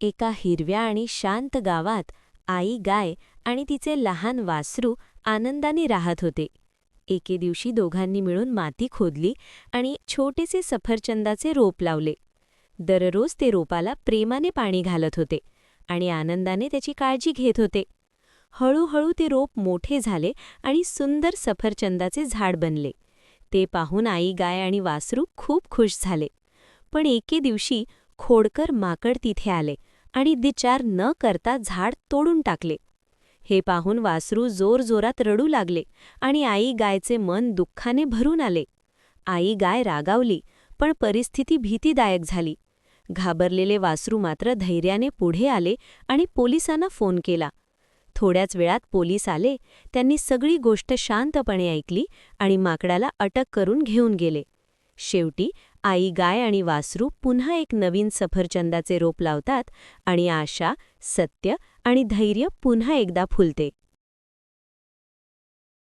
एका हिरव्या आणि शांत गावात आई गाय आणि तिचे लहान वासरू आनंदाने राहत होते. एके दिवशी दोघांनी मिळून माती खोदली आणि छोटेसे सफरचंदाचे रोप लावले. दररोज ते रोपाला प्रेमाने पाणी घालत होते आणि आनंदाने त्याची काळजी घेत होते. हळूहळू ते रोप मोठे झाले आणि सुंदर सफरचंदाचे झाड बनले. ते पाहून आई गाय आणि वासरू खूप खुश झाले. पण एके दिवशी खोडकर माकड तिथे आले आणि विचार न करता झाड तोडून टाकले. हे पाहून वासरू जोरजोरात रडू लागले आणि आई गायचे मन दुःखाने भरून आले. आई गाय रागावली पण परिस्थिती भीतीदायक झाली. घाबरलेले वासरू मात्र धैर्याने पुढे आले आणि पोलिसांना फोन केला. थोड्याच वेळात पोलीस आले त्यांनी सगळी गोष्ट शांतपणे ऐकली आणि माकडाला अटक करून घेऊन गेले. शेवटी आई गाय आणि वासरू पुन्हा एक नवीन सफरचंदाचे रोप लावतात आणि आशा सत्य आणि धैर्य पुन्हा एकदा फुलते.